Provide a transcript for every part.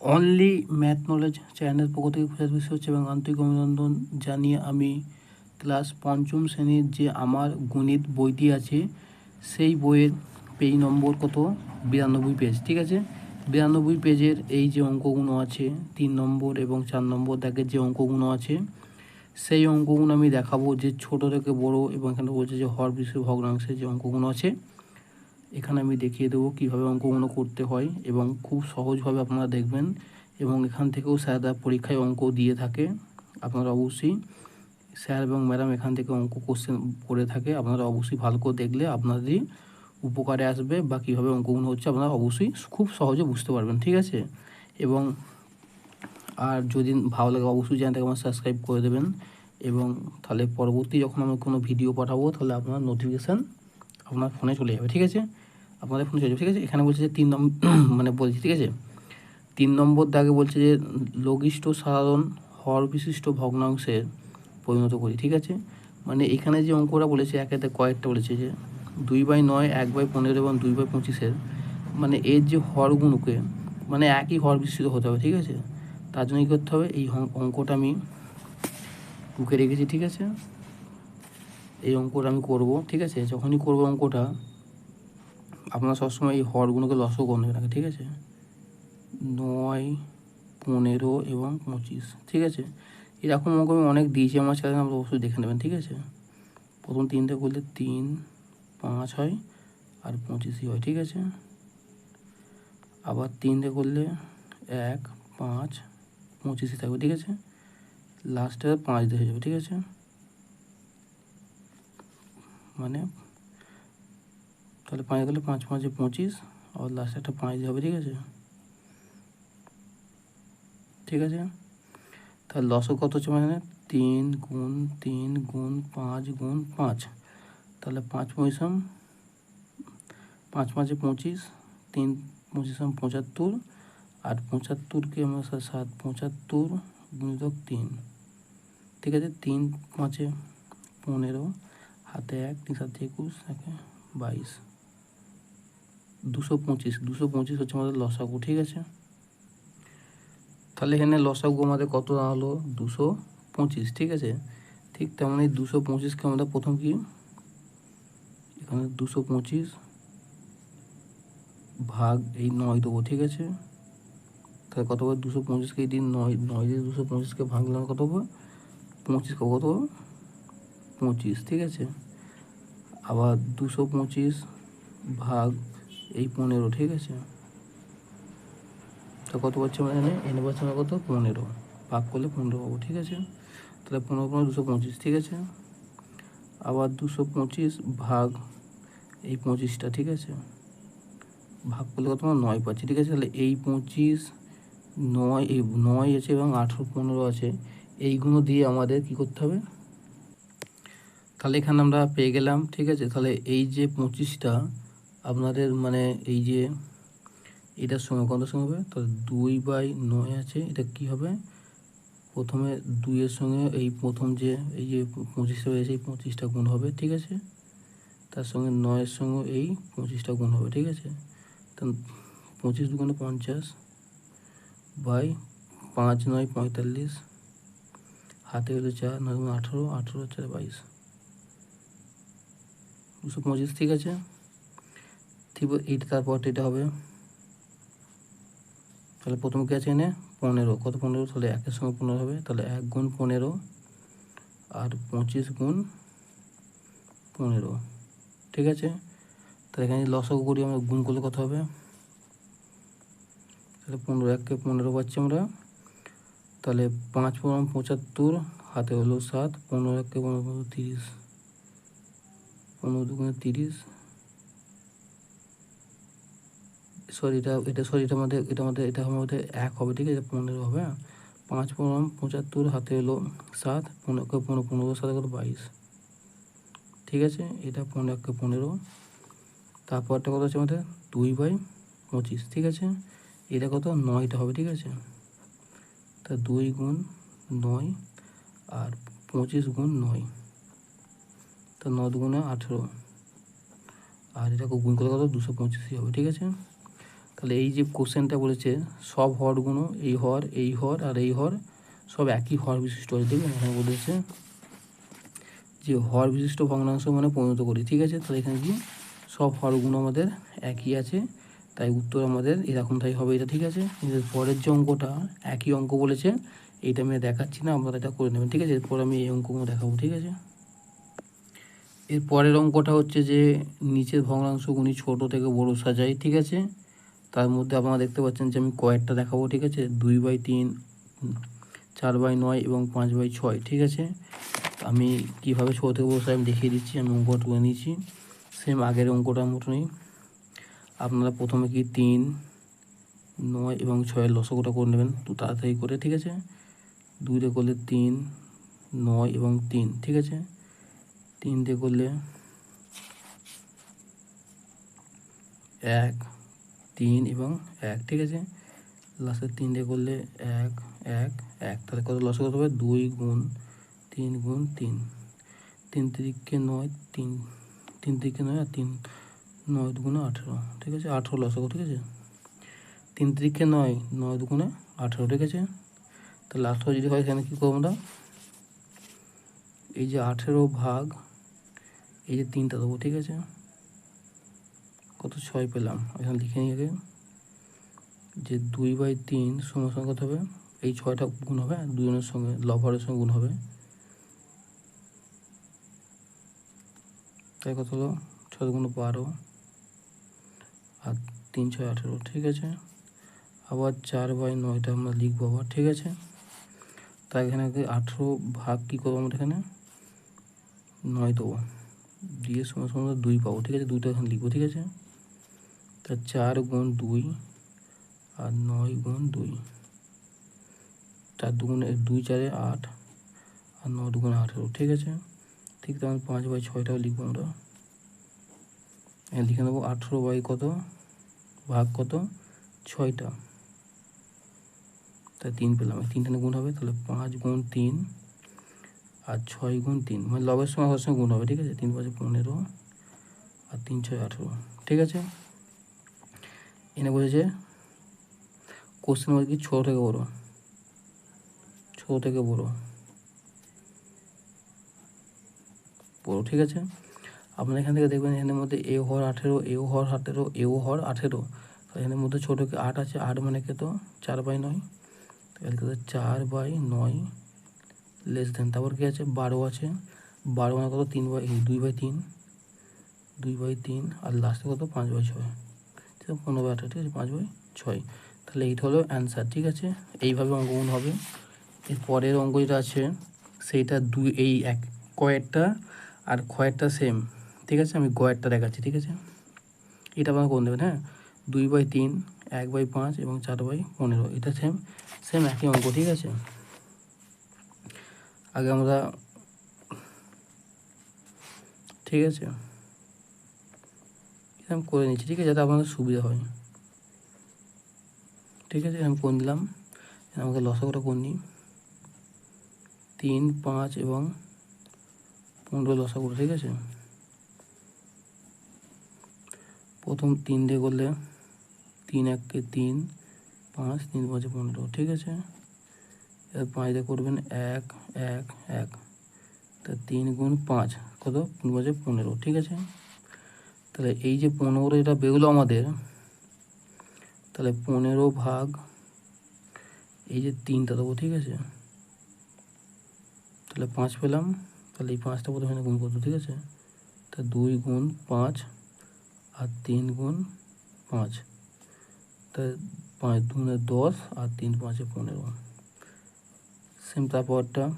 Only math knowledge channel পক্ষ থেকে প্রচার বিষয় হচ্ছে এবং আন্তরিক অভিনন্দন জানিয়ে আমি ক্লাস পঞ্চম শ্রেণির যে আমার গণিত বইটি আছে, সেই বইয়ের পেজ নম্বর কত? বিরানব্বই পেজ ঠিক আছে? বিরানব্বই পেজের এই যে অঙ্কগুলো আছে, তিন নম্বর এবং চার নম্বর দাগের যে অঙ্কগুলো আছে, সেই অঙ্কগুলো আমি দেখাবো যে ছোট থেকে বড় এবং এখানে বলছে যে হর বিষয় ভগ্নাংশের যে অঙ্কগুলো আছে। এখানে আমি দেখিয়ে দেবো কীভাবে অঙ্কগুলো করতে হয় এবং খুব সহজভাবে আপনারা দেখবেন এবং এখান থেকেও স্যাররা পরীক্ষায় অঙ্ক দিয়ে থাকে। আপনারা অবশ্যই স্যার এবং ম্যাডাম এখান থেকে অঙ্ক কোশ্চেন করে থাকে। আপনারা অবশ্যই ভালো করে দেখলে আপনাদেরই উপকারে আসবে বা কীভাবে অঙ্কগুলো হচ্ছে আপনারা অবশ্যই খুব সহজে বুঝতে পারবেন, ঠিক আছে? এবং আর যদি ভালো লাগে অবশ্যই চ্যানেলটাকে আমার সাবস্ক্রাইব করে দেবেন। এবং তাহলে পরবর্তী যখন আমি কোনো ভিডিও পাঠাবো, তাহলে আপনার নোটিফিকেশান আপনার ফোনে চলে যাবে, ঠিক আছে? আপনাদের ফোনে চলে যাবে, ঠিক আছে? এখানে বলছে যে তিন নম্বর মানে বলছি, ঠিক আছে? তিন নম্বর দাগে বলছে যে লঘিষ্ঠ সাধারণ হর বিশিষ্ট ভগ্নাংশে পরিণত করি, ঠিক আছে? মানে এখানে যে অঙ্কটা বলেছে একেতে কয়েকটা বলেছে যে দুই বাই নয়, এক বাই পনেরো এবং দুই বাই পঁচিশের মানে এর যে হরগুলোকে মানে একই হর বিশিষ্ট হতে হবে, ঠিক আছে? তার জন্য কী করতে হবে? এই অঙ্কটা আমি বুকে রেখেছি, ঠিক আছে? এই অঙ্কটা আমি করব, ঠিক আছে? যখনই করব অঙ্কটা, আপনারা সবসময় এই হরগুলোকে লসও করে নেবেন ঠিক আছে? নয়, পনেরো এবং পঁচিশ, ঠিক আছে? এরকম অঙ্ক আমি অনেক দিয়েছি, আমার চ্যানেলে আপনারা অবশ্যই দেখে নেবেন, ঠিক আছে? প্রথম তিনটে করলে তিন, পাঁচ হয় আর পঁচিশই হয়, ঠিক আছে? আবার তিনটে করলে এক, পাঁচ, পঁচিশই থাকবে, ঠিক আছে? লাস্টে পাঁচ দিয়ে যাবে, ঠিক আছে? মানে তাহলে পাঁচ গেলে পাঁচ পাঁচে পঁচিশ আবার লাস্টে একটা পাঁচ দিয়ে হবে ঠিক আছে ঠিক আছে তাহলে লসও কত হচ্ছে মানে তিন গুণ তিন গুণ পাঁচ গুণ পাঁচ তাহলে পাঁচ পয়সাম পাঁচ পাঁচে পঁচিশ তিন পঁচিশাম পঁচাত্তর আর পঁচাত্তরকে আমরা সা- সাত পঁচাত্তর গুণিতক তিন ঠিক আছে তিন পাঁচে পনেরো হাতে এক, তিন সাত একুশ, একে বাইশ। দুশো পঁচিশ দুশো পঁচিশ হচ্ছে আমাদের লসাগু, ঠিক আছে? তাহলে এখানে লসাগু আমাদের কত দাঁড়াল দুশো পঁচিশ, ঠিক আছে? ঠিক তেমনই দুশো পঁচিশকে আমরা প্রথম কি? এখানে দুশো পঁচিশ ভাগ এই নয় দেবো, ঠিক আছে? তাহলে কত হবে? দুশো পঁচিশকে এই দিন নয় নয় দিয়ে দুশো পঁচিশকে ভাঙলাম কত হবে? পঁচিশ কত পঁচিশ, ঠিক আছে? আবার দুশো পঁচিশ ভাগ এই পনেরো, ঠিক আছে? তো কত পাচ্ছি আমরা এখানে? এনে আমরা কত? পনেরো। ভাগ করলে পনেরো পাবো, ঠিক আছে? তাহলে পনেরো পনেরো দুশো পঁচিশ, ঠিক আছে? আবার দুশো পঁচিশ ভাগ এই পঁচিশটা, ঠিক আছে? ভাগ করলে কত আমরা নয় পাচ্ছি, ঠিক আছে? তাহলে এই পঁচিশ নয়, এই নয় আছে এবং আঠেরো, পনেরো আছে। এইগুলো দিয়ে আমাদের কি করতে হবে? তাহলে এখানে আমরা পেয়ে গেলাম, ঠিক আছে? তাহলে এই যে পঁচিশটা, আপনাদের মানে এই যে এটার সঙ্গে কত সঙ্গে হবে? তাহলে দুই বাই নয় আছে, এটা কি হবে? প্রথমে দুইয়ের সঙ্গে এই প্রথম যে, এই যে পঁচিশটা রয়েছে এই পঁচিশটা গুণ হবে, ঠিক আছে? তার সঙ্গে নয়ের সঙ্গে এই পঁচিশটা গুণ হবে, ঠিক আছে? পঁচিশ দুগুণে পঞ্চাশ বাই পাঁচ নয় পঁয়তাল্লিশ, হাতে হলো চার, নয় আঠেরো আঠেরো চার বাইশ। দুশো পঁচিশ ঠিক আছে? এইটা, তারপর এটা হবে। তাহলে প্রথম কি আছে এনে? পনেরো। কত পনেরো? তাহলে একের সঙ্গে পনেরো হবে। তাহলে এক গুণ পনেরো আর পঁচিশ গুণ পনেরো। ঠিক আছে? তাহলে এখানে লসও করি, আমরা গুণ করলে কত হবে? তাহলে পনেরো এককে পনেরো পাচ্ছি আমরা। তাহলে পাঁচ পনেরো, পঁচাত্তর, হাতে হলো সাত, পনেরো এককে পনেরো, তিরিশ। পনেরো দুগুণে তিরিশ। সরি এটা এটা সরি এটা আমাদের এটা আমাদের এটা আমাদের এক হবে, ঠিক আছে? পনেরো হবে হ্যাঁ? পাঁচ, পনেরো, পঁচাত্তর, হাতে এলো সাত, পনেরো পনেরো পনেরো সাথে কত বাইশ। ঠিক আছে? এটা পনেরো, একে পনেরো। তারপরটা কত আছে আমাদের দুই বাই পঁচিশ, ঠিক আছে? এটা কত? নয়টা হবে, ঠিক আছে? তা দুই গুণ নয় আর পঁচিশ গুণ নয়। তা ন দুগুণে আঠেরো। আর এটা গুণ করলে কত? দুশো পঁচিশই হবে, ঠিক আছে? তাহলে এই যে কোশ্চেনটা বলেছে, সব হরগুলো এই হর এই হর, আর এই হর, সব একই হর বিশিষ্ট আছে? দেখবেন এখানে বলেছে যে হর বিশিষ্ট ভগ্নাংশ মানে পরিণত করি, ঠিক আছে? তাহলে এখানে কি? সব হরগুলো আমাদের একই আছে, তাই উত্তর আমাদের এরকমটাই হবে এটা, ঠিক আছে? কিন্তু পরের যে অঙ্কটা, একই অঙ্ক বলেছে, এইটা আমি দেখাচ্ছি না, আপনারা এটা করে নেবেন, ঠিক আছে? এরপর আমি এই অঙ্কগুলো দেখাবো, ঠিক আছে? এর পরের অঙ্কটা হচ্ছে যে নিচের ভগ্নাংশগুলি ছোট থেকে বড় সাজাই, ঠিক আছে? তার মধ্যে আপনারা দেখতে পাচ্ছেন যে আমি কয়েকটা দেখাবো, ঠিক আছে? দুই বাই তিন, চার বাই নয় এবং পাঁচ বাই ছয়, ঠিক আছে? আমি কীভাবে ছোটো থেকে বড় আমি দেখিয়ে দিচ্ছি, আমি অঙ্কটা তুলে নিয়েছি। সেম আগের অঙ্কটার মতনই। আপনারা প্রথমে কি তিন, নয় এবং ছয়ের লসগোটা করে নেবেন তো তাড়াতাড়ি করে, ঠিক আছে? দুইটা করলে তিন, নয় এবং তিন, ঠিক আছে? তিনটে করলে এক, তিন এবং এক, ঠিক আছে? লাস্টের তিনটে করলে এক এক এক। তাহলে কত লস কত হবে? দুই গুণ তিন গুণ তিন। তিন তিরিখে নয়, তিন তিন তিরিখে নয় আর তিন নয় দুগুণে আঠেরো, ঠিক আছে? আঠেরো লসগো ঠিক আছে? তিন তিরিখে নয় নয় দুগুণে আঠেরো, ঠিক আছে? তাহলে আঠেরো যদি হয়, এখানে কী করব আমরা? এই যে আঠেরো ভাগ এই যে তিনটা দেবো, ঠিক আছে? কত ছয় পেলাম? এখানে লিখে নিয়ে আগে। যে দুই বাই তিন সমান কত হবে? এই ছয়টা গুণ হবে আর দুজনের সঙ্গে, লভারের সঙ্গে গুণ হবে। তাই কত হলো? ছয় গুণ বারো। আর তিন ছয় আঠেরো, ঠিক আছে? আবার চার বাই নয়টা আমরা লিখব আবার, ঠিক আছে? তাই এখানে আঠেরো ভাগ কী করব আমরা এখানে? নয় দেবো। দিয়ে সমান সমান দুই পাবো, ঠিক আছে? দুইটা এখানে লিখব, ঠিক আছে? তা চার গুণ দুই আর নয় গুণ দুই। চার দুগুণে, দুই চারে আট আর নয় দুগুণে আঠেরো, ঠিক আছে? ঠিক তেমন পাঁচ বাই ছয়টাও লিখব আমরা। লিখে নেব আঠেরো বাই কত? ভাগ কত? ছয়টা। তাই তিন পেলাম। তিনটা গুণ হবে, তাহলে পাঁচ গুণ তিন আর ছয় গুণ তিন মানে লবের সময় হওয়ার সঙ্গে গুণ হবে, ঠিক আছে? তিন পাঁচে পনেরো আর তিন ছয় আঠেরো, ঠিক আছে? এনে বলেছে কোশ্চেন বলছে কি? ছোটো থেকে বড়ো। ছোটো থেকে বড়ো। বড়ো, ঠিক আছে? আপনারা এখান থেকে দেখবেন এখানের মধ্যে এ হর আঠেরো এও হর আঠেরো এও হর আঠেরো। এখানের মধ্যে ছোটোকে আট আছে, আট মানে কে তো চার বাই নয়। তাহলে চার বাই নয় লেস দেন তারপর কি আছে? বারো আছে। বারো মানে কত? তিন বাই, দুই বাই তিন। দুই বাই তিন, আর লাস্টে কত? পাঁচ বাই ছয়। ঠিক আছে? পনেরো বাই আঠারো, ঠিক আছে? পাঁচ বাই ছয়। তাহলে এইটা হলো অ্যান্সার ঠিক আছে? এইভাবে অঙ্কগুলো হবে। এর পরের অঙ্ক যেটা আছে, সেইটা দুই, এই এক। কয়েকটা আর খয়েরটা সেম ঠিক আছে? আমি গয়েরটা দেখাচ্ছি, ঠিক আছে? এটা আপনারা করে দেবেন হ্যাঁ? দুই বাই তিন, এক বাই পাঁচ এবং চার বাই পনেরো। এটা সেম সেম একই অঙ্ক, ঠিক আছে? আগে আমরা ঠিক আছে। এরকম করে নিচ্ছি, ঠিক আছে, যাতে আপনাদের সুবিধা হয়। ঠিক আছে আমি করে নিলাম। আমাকে লসাগুটা করে নিই। তিন, পাঁচ এবং পনেরো লসাগুলো ঠিক আছে? প্রথম তিন দিয়ে করলে তিন, এককে তিন, পাঁচ, তিন, পাঁচে পনেরো, ঠিক আছে? এবার পাঁচ করবেন এক এক এক। তা তিন গুণ পাঁচ, কত? পাঁচে পনেরো, ঠিক আছে? তাহলে এই যে পনেরো এটা বেরোলো আমাদের, তাহলে পনেরো ভাগ এই যে তিনটা দেবো, ঠিক আছে? তাহলে পাঁচ পেলাম, তাহলে এই পাঁচটা প্রথমে গুণ করতো ঠিক আছে? তা দুই গুণ পাঁচ আর তিন গুণ পাঁচ। তা পাঁচ দুগুণে দশ আর তিন পাঁচে পনেরো। সেম তারপরটা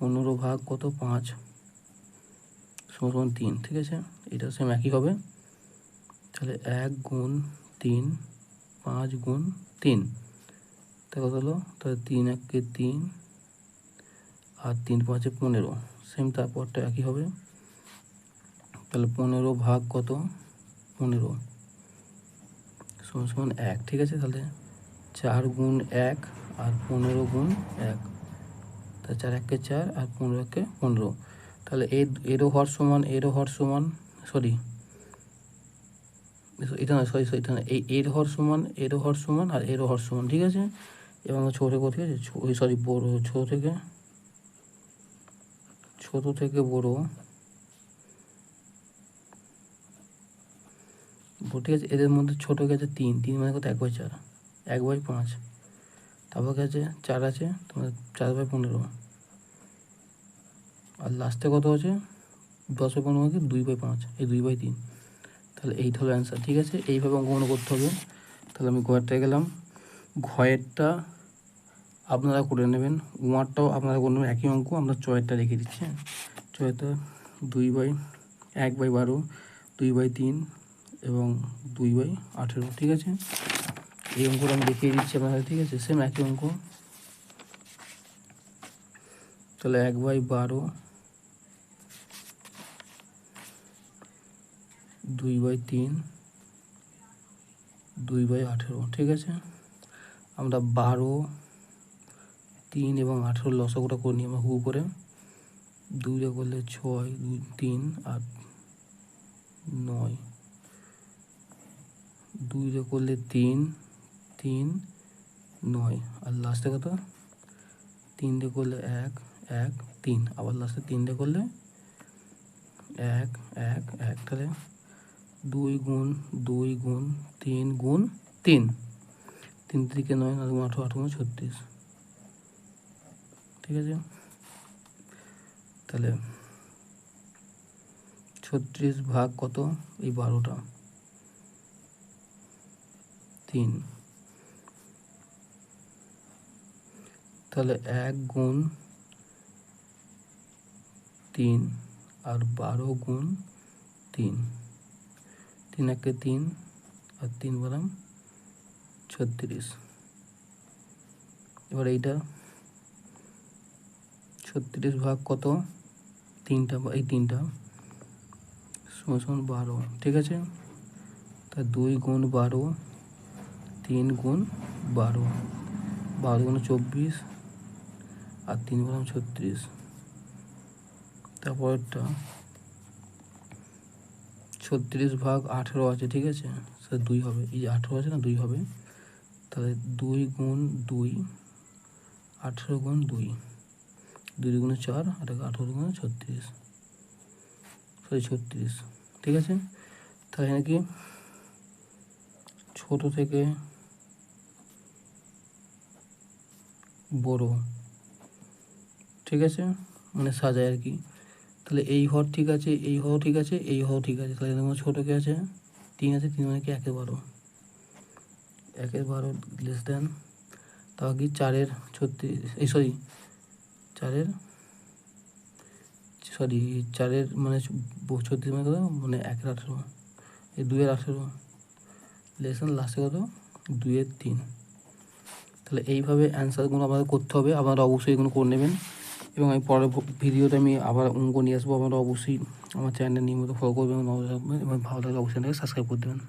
পনেরো ভাগ কত? পাঁচ। সমান তিন, ঠিক আছে? এটা সেম একই হবে। তাহলে এক গুণ তিন, পাঁচ গুণ তিন। তা কত হলো? তাহলে তিন এককে তিন আর তিন পাঁচে পনেরো। সেম তারপরটা একই হবে। তাহলে পনেরো ভাগ কত? পনেরো। সমান এক, ঠিক আছে? তাহলে চার গুণ এক আর পনেরো গুণ এক। তা চার একে চার আর পনেরো একে পনেরো। তাহলে এর এরও হর সমান, এরও হর সমান সরি এটা না সরি সরি এটা না এই এর হর সমান এর হর সমান আর এর হর সমান, ঠিক আছে? এবং ছোটো থেকে ঠিক আছে ওই সরি বড় ছোটো থেকে ছোট থেকে বড়। ঠিক আছে? এদের মধ্যে ছোটো গেছে তিন তিন মানে কত? এক বাই চার। এক বাই পাঁচ। তারপর গেছে চার আছে, তোমার চার বাই পনেরো। আর লাস্টে কত আছে? দশ বাই পনেরো মানে দুই বাই পাঁচ, এই দুই বাই তিন। তাহলে এই হলো অ্যান্সার ঠিক আছে? এইভাবে অঙ্কগুলো করতে হবে। তাহলে আমি ঘরটায় গেলাম। ঘয়েরটা আপনারা করে নেবেন। ওয়ারটাও আপনারা করে নেবেন। একই অঙ্ক, আমরা চয়েরটা রেখে দিচ্ছি। চয়েরটা দুই বাই এক বাই বারো, দুই বাই তিন এবং দুই বাই আঠেরো, ঠিক আছে? এই অঙ্কটা আমি দেখিয়ে দিচ্ছি আপনাদের, ঠিক আছে? সেম একই অঙ্ক। তাহলে এক বাই বারো, দুই বাই তিন, দুই বাই আঠেরো, ঠিক আছে? আমরা বারো, তিন এবং আঠেরো লসগোটা করে নিই আমরা হু করে। দুইটা করলে ছয়, দুই, তিন আর নয়। দুইটা করলে তিন তিন, নয়। আর লাস্টে কত? তিনটে করলে এক এক, তিন। আবার লাস্টে তিনটে করলে এক এক এক। তাহলে দুই গুণ দুই গুণ, তিন গুণ, তিন। তিন থেকে নয় নয় গুণ আঠারো আঠারো ছত্রিশ। ঠিক আছে? তাহলে ছত্রিশ ভাগ কত? এই বারোটা। তিন। তাহলে এক গুণ তিন আর বারো গুণ তিন। তিন একে তিন আর তিন বললাম ছত্রিশ। এবার এইটা ছত্রিশ ভাগ কত? তিনটা এই তিনটা সমান সমান বারো। ঠিক আছে? তা দুই গুণ বারো, তিন গুণ বারো। বারো গুণ চব্বিশ আর তিন গুণ ছত্রিশ। তারপরটা ছত্রিশ ভাগ আঠেরো আছে, ঠিক আছে? স্যার দুই হবে। এই আঠেরো আছে না, দুই হবে। তাহলে দুই গুণ দুই, আঠেরো গুণ দুই। দুই গুণে চার আর আঠেরো গুণে ছত্রিশ। সরি, ছত্রিশ। ঠিক আছে? তাহলে নাকি ছোট থেকে বড়। ঠিক আছে? মানে সাজায় আর কি। তাহলে এই হর ঠিক আছে, এই হও ঠিক আছে, এই হর ঠিক আছে। তাহলে মধ্যে ছোটো কে আছে? তিন আছে, তিন মানে কি? একের বারো। একের বারো লেস দেন তাও কি চারের ছত্রিশ, এই সরি চারের সরি চারের মানে ছত্রিশ মানে কত? মানে একের আঠেরো। এই দুইয়ের আঠেরো। লেসন লাস্টে কত? দুইয়ের তিন। তাহলে এইভাবে অ্যান্সারগুলো আমাদের করতে হবে। আপনারা অবশ্যই এগুলো করে নেবেন। এবং আমি পরের ভিডিওতে আমি আবার অঙ্ক নিয়ে আসব। আমার অবশ্যই আমার চ্যানেল নিয়মিত ফলো করবেন এবং ভালো লাগলে অবশ্যই সাবস্ক্রাইব করে দেবেন।